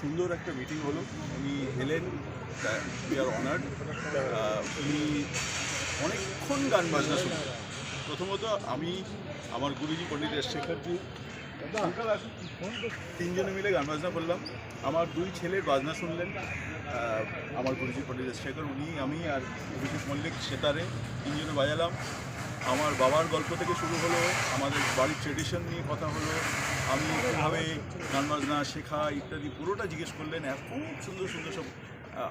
সুন্দর একটা মিটিং হলো। উনি এলেন উই আর অনার্ড উনি অনেকক্ষণ গান বাজনা শুনলেন প্রথমত আমি, আমার গুরুজি পণ্ডিত শেখরজি তিনজনে মিলে গান বাজনা করলাম। আমার দুই ছেলের বাজনা শুনলেন। আমার গুরুজি পণ্ডিত শেখর, উনি, আমি আর অভিষেক মল্লিক সেতারে তিনজনে বাজালাম। আমার বাবার গল্প থেকে শুরু হলো, আমাদের বাড়ির ট্রেডিশন নিয়ে কথা হলো। আমি কীভাবে গান বাজনা শেখা ইত্যাদি পুরোটা জিজ্ঞেস করলেন, এত সুন্দর সুন্দর সব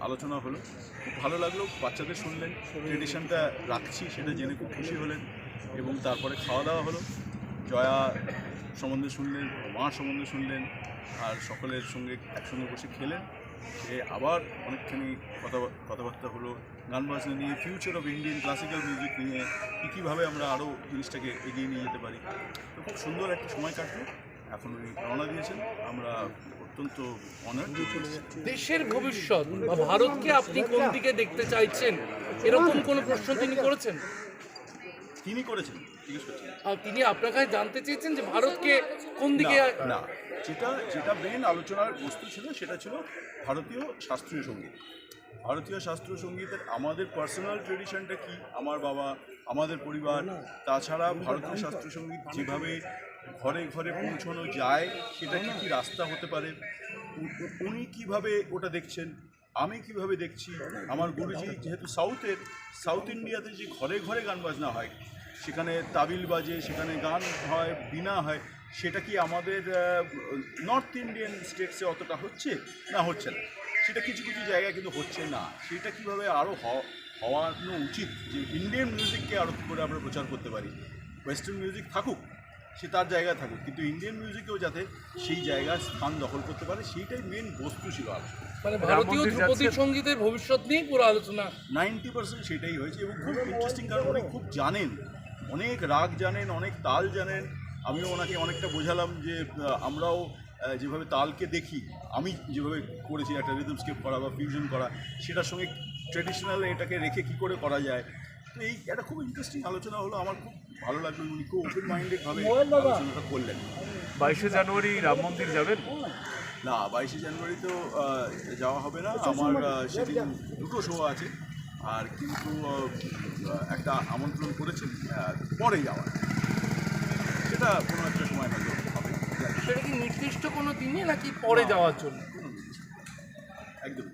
আলোচনা হলো। খুব ভালো লাগল, বাচ্চাদের শুনলেন ট্রেডিশনটা রাখছি, সেটা জেনে খুব খুশি হলেন, এবং তারপরে খাওয়া দাওয়া হলো। জয়া সম্বন্ধে শুনলেন, মা সম্বন্ধে শুনলেন, আর সকলের সঙ্গে একসঙ্গে বসে খেলেন। সে আবার অনেকখানি কথা, কথাবার্তা হলো, গান বাজনা নিয়ে future of Indian classical music নিয়ে, কী কীভাবে আমরা আরও জিনিসটাকে এগিয়ে নিয়ে যেতে পারি। তো খুব সুন্দর একটা সময় কাটলো। এখন উনি রওনা দিয়েছেন আমরা অত্যন্ত অনার দেশের ভবিষ্যৎ বা ভারতকে আপনি কোন দিকে দেখতে চাইছেন? এরকম কোনো প্রশ্ন তিনি করেছেন? তিনি করেছেন তিনি আপনার কাছে জানতে চেয়েছেন যে ভারতকে কোন দিকে না, না। যেটা যেটা মেন আলোচনার বস্তু ছিল সেটা ছিল ভারতীয় শাস্ত্রীয় সংগীত। ভারতীয় শাস্ত্রীয় সঙ্গীতের আমাদের পার্সোনাল ট্রেডিশনটা কি? আমার বাবা, আমাদের পরিবার, তাছাড়া ভারতীয় শাস্ত্রীয় সংগীত যেভাবে ঘরে ঘরে পৌঁছানো যায়, সেটা কি কি রাস্তা হতে পারে? উনি কীভাবে ওটা দেখছেন? আমি কীভাবে দেখছি? আমার গুরুজি যেহেতু সাউথের, সাউথ ইন্ডিয়াতে যে ঘরে ঘরে গান বাজনা হয়, সেখানে তাবিল বাজে, সেখানে গান হয়, বিনা হয়, সেটা কি আমাদের নর্থ ইন্ডিয়ান স্টেটসে অতটা হচ্ছে? না হচ্ছে না। সেটা কিছু কিছু জায়গায় কিন্তু হচ্ছে না। সেটা কীভাবে আরও হওয়ানো উচিত যে ইন্ডিয়ান মিউজিককে আরও করে আমরা প্রচার করতে পারি? ওয়েস্টার্ন মিউজিক থাকুক সে তার জায়গায় থাকুক কিন্তু ইন্ডিয়ান মিউজিকেও যাতে সেই জায়গার স্থান দখল করতে পারে সেইটাই মেন বস্তু ছিল আর মানে ভারতীয় ধ্রুপদী সঙ্গীতের ভবিষ্যৎ নিয়েই পুরো আলোচনা। নাইনটি পার্সেন্ট সেটাই হয়েছে এবং খুব ইন্টারেস্টিং কারণ উনি খুব জানেন। অনেক রাগ জানেন অনেক তাল জানেন। আমিও ওনাকে অনেকটা বোঝালাম যে আমরাও যেভাবে তালকে দেখি আমি যেভাবে করেছি একটা রিদম স্কেপ করা বা ফিউশন করা সেটার সঙ্গে ট্রেডিশনাল এটাকে রেখে কি করে করা যায়? তো এই একটা খুব ইন্টারেস্টিং আলোচনা হলো আমার খুব ভালো লাগল উনি খুব ওপেন মাইন্ডেডভাবে আলোচনাটা করলেন। বাইশে জানুয়ারি রাম মন্দির যাবেন? না বাইশে জানুয়ারি তো যাওয়া হবে না। আমার সেদিন দুটো শো আছে। আর কিন্তু একটা আমন্ত্রণ করেছেন পরে যাওয়ার। সেটা কোনো একটা সময় হয়তো হবে সেটা কি নির্দিষ্ট কোনো দিনে নাকি পরে যাওয়ার জন্য? একদম।